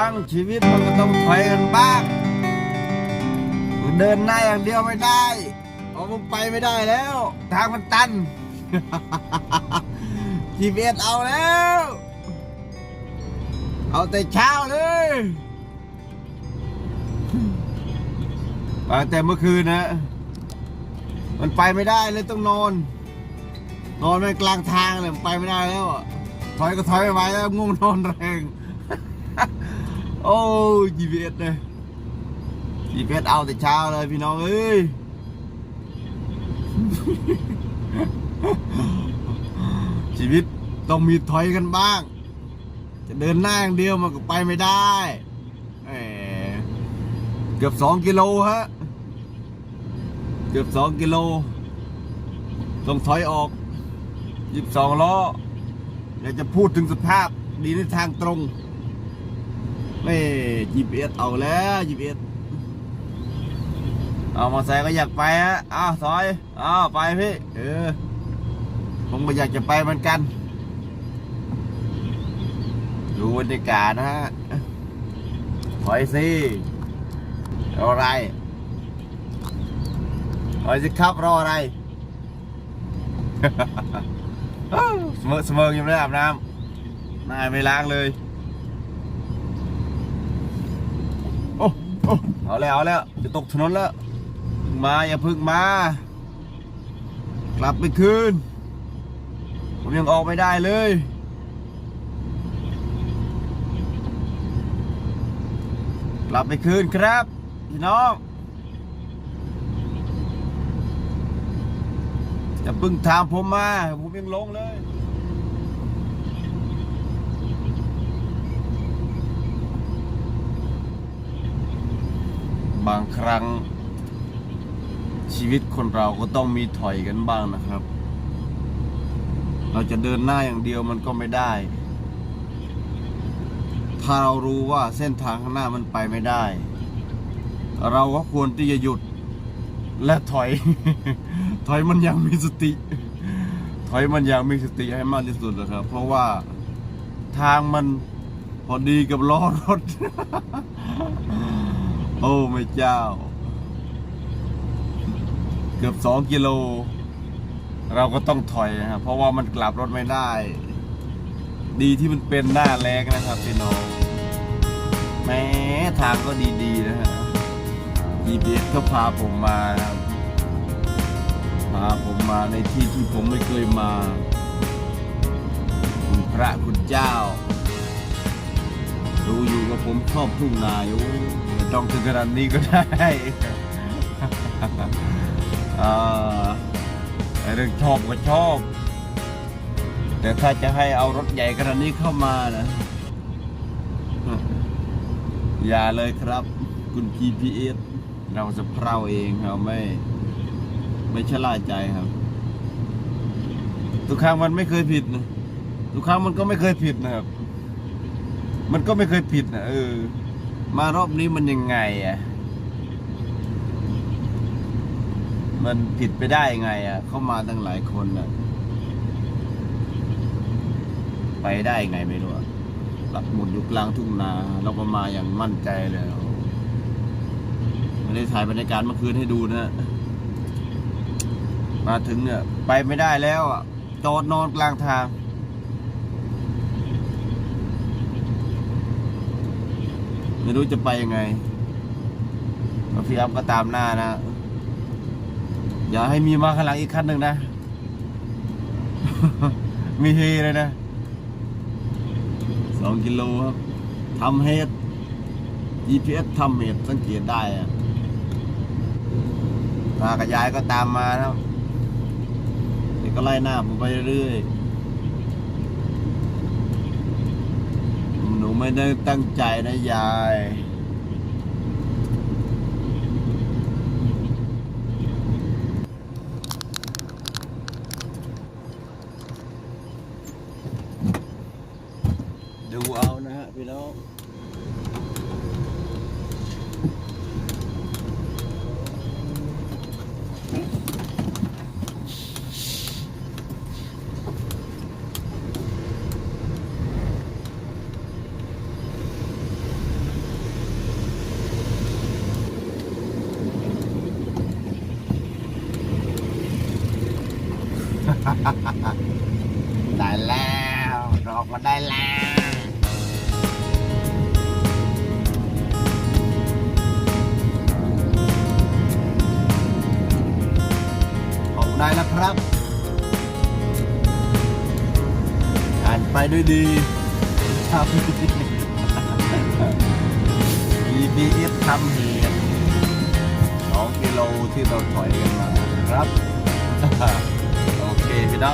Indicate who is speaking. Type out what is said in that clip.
Speaker 1: รั้งชีวิตมันก็ต้องถอยกันบ้าง เดินหน้าอย่างเดียวไม่ได้เพราะมันไปไม่ได้แล้ว ทางมันตันทีเอสเอาแล้ว เอาแต่เช้าเลยมาแต่เมื่อคืนนะ มันไปไม่ได้เลยต้องนอน นอนไม่กลางทางเลยไปไม่ได้แล้วถอยก็ถอยไม่ไหวแล้วง่วงนอนแรง โอ้ย GPS เลย GPS เอาแต่เช้าเลยพี่น้องเอ้ยชีวิตต้องมีถอยกันบ้าง จะเดินหน้าอย่างเดียวมันก็ไปไม่ได้เกือบสองกิโลฮะ เกือบสองกิโล ต้องถอยออกยิบสองล้ออยากจะพูดถึงสภาพดีในทางตรง ไม่ GPS เอาแล้ว GPS เอามาใส่ก็อยากไปฮะอ้าวถอยอ้าวไปพี่ เออ ผมก็อยากจะไปเหมือนกัน ดูบรรยากาศนะฮะถอยสิรออะไรถอยสิครับรออะไรเสมอเสมอยังไม่ได้อาบน้ำน้าไม่ล้างเลย โอ้โอ้ เอาแล้วเอาแล้ว จะตกถนนแล้ว มาอย่าพึ่งมา กลับไปคืน ผมยังออกไม่ได้เลย กลับไปคืนครับพี่น้องอย่าพึ่งถามผมมา ผมยังลงเลย บางครั้ง ชีวิตคนเราก็ต้องมีถอยกันบ้างนะครับ เราจะเดินหน้าอย่างเดียวมันก็ไม่ได้ ถ้าเรารู้ว่าเส้นทางข้างหน้ามันไปไม่ได้ เราก็ควรที่จะหยุดและถอย ถอยมันยังมีสติ ถอยมันยังมีสติให้มากที่สุดนะครับ เพราะว่าทางมันพอดีกับล้อรถ โอ้ไม่เจ้า เกือบสองกิโล เราก็ต้องถอยนะครับเพราะว่ามันกลับรถไม่ได้ ดีที่มันเป็นหน้าแรงนะครับพี่น้องแม้ทางก็ดีๆนะฮะ GPS ก็พาผมมาครับพาผมมาในที่ที่ผมไม่เคยมา คุณพระคุณ ผมชอบทุ่งนาอยู่ไม่ต้องถึงขนาดนี้ก็ได้เรื่องชอบก็ชอบ แต่ถ้าจะให้เอารถใหญ่ขนาดนี้เข้ามานะอย่าเลยครับคุณ GPS เราจะเพราเองเราไม่ ไม่ชะล่าใจครับ ทุกครั้งมันไม่เคยผิดนะทุกครั้งมันก็ไม่เคยผิดนะครับ มันก็ไม่เคยผิดนะเออ มารอบนี้มันยังไงอะ มันผิดไปได้ยังไง อะ เข้ามาตั้งหลายคนอะ ไปได้ยังไงไม่รู้หลักหมุดอยู่กลางทุ่งนา เราก็มาอย่างมั่นใจเลยไม่ได้ถ่ายบรรยากาศเมื่อคืนให้ดูนะ มาถึงเนี่ย ไปไม่ได้แล้วอะจอดนอนกลางทาง ไม่รู้จะไปยังไงพี่อัพก็ตามหน้านะ อย่าให้มีมาข้างหลังอีกคันหนึ่งนะ มีเฮเลยนะสองกิโลครับทำเฮด GPS ทำเฮดสังเกตได้อะตากับยายก็ตามมาแล้วเด็กก็ไล่หน้าผมไปเรื่อยๆหนู ไม่ได้ตั้งใจนะยาย ดูเอานะฮะพี่น้อง ได้แล้วเราก็ได้แล้วออกได้แล้วครับผ่านไปด้วยดีครับ GPS ทำเหตุสองกิโลที่เราถอยกันมาครับ โอเคพี่น้อง